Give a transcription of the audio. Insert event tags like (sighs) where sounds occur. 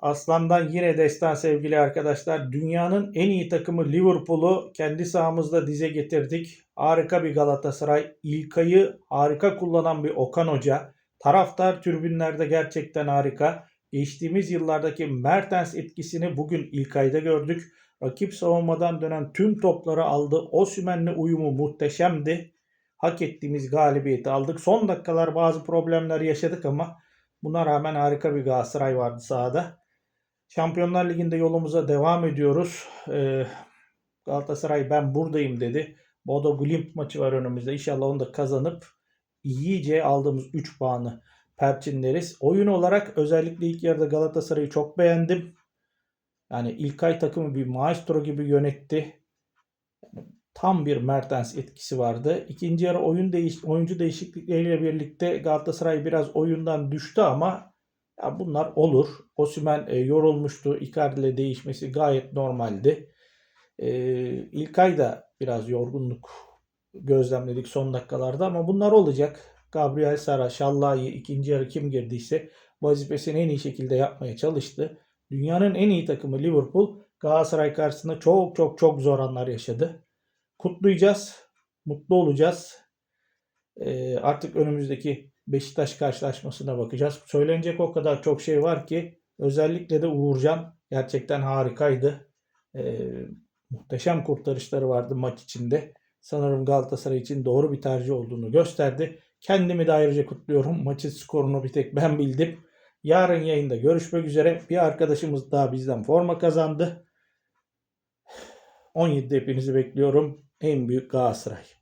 Aslan'dan yine destan sevgili arkadaşlar. Dünyanın en iyi takımı Liverpool'u kendi sahamızda dize getirdik. Harika bir Galatasaray. İlkay'ı harika kullanan bir Okan Hoca. Taraftar tribünlerde gerçekten harika. Geçtiğimiz yıllardaki Mertens etkisini bugün İlkay'da gördük. Rakip savunmadan dönen tüm topları aldı. Osimhen'le uyumu muhteşemdi. Hak ettiğimiz galibiyeti aldık. Son dakikalar bazı problemler yaşadık ama buna rağmen harika bir Galatasaray vardı sahada. Şampiyonlar Ligi'nde yolumuza devam ediyoruz. Ee, Galatasaray ben buradayım dedi. Bodo Glimt maçı var önümüzde. İnşallah onu da kazanıp iyice aldığımız 3 puanı perçinleriz. Oyun olarak özellikle ilk yarıda Galatasaray'ı çok beğendim. Yani İlkay takımı bir maestro gibi yönetti. Tam bir Mertens etkisi vardı. İkinci yarı oyun değiş oyuncu değişiklikleriyle birlikte Galatasaray biraz oyundan düştü ama ya bunlar olur. Osimhen e, yorulmuştu. Icardi ile değişmesi gayet normaldi. E, İlkay da biraz yorgunluk gözlemledik son dakikalarda ama bunlar olacak. Gabriel Sara, Şallahi ikinci yarı kim girdiyse vazifesini en iyi şekilde yapmaya çalıştı. Dünyanın en iyi takımı Liverpool Galatasaray karşısında çok çok çok zor anlar yaşadı. Kutlayacağız, mutlu olacağız. Ee, artık önümüzdeki Beşiktaş karşılaşmasına bakacağız. Söylenecek o kadar çok şey var ki özellikle de Uğurcan gerçekten harikaydı. Ee, muhteşem kurtarışları vardı maç içinde. Sanırım Galatasaray için doğru bir tercih olduğunu gösterdi. Kendimi de ayrıca kutluyorum. Maçın skorunu bir tek ben bildim. Yarın yayında görüşmek üzere. Bir arkadaşımız daha bizden forma kazandı. (sighs) 17'de hepinizi bekliyorum. En büyük Galatasaray.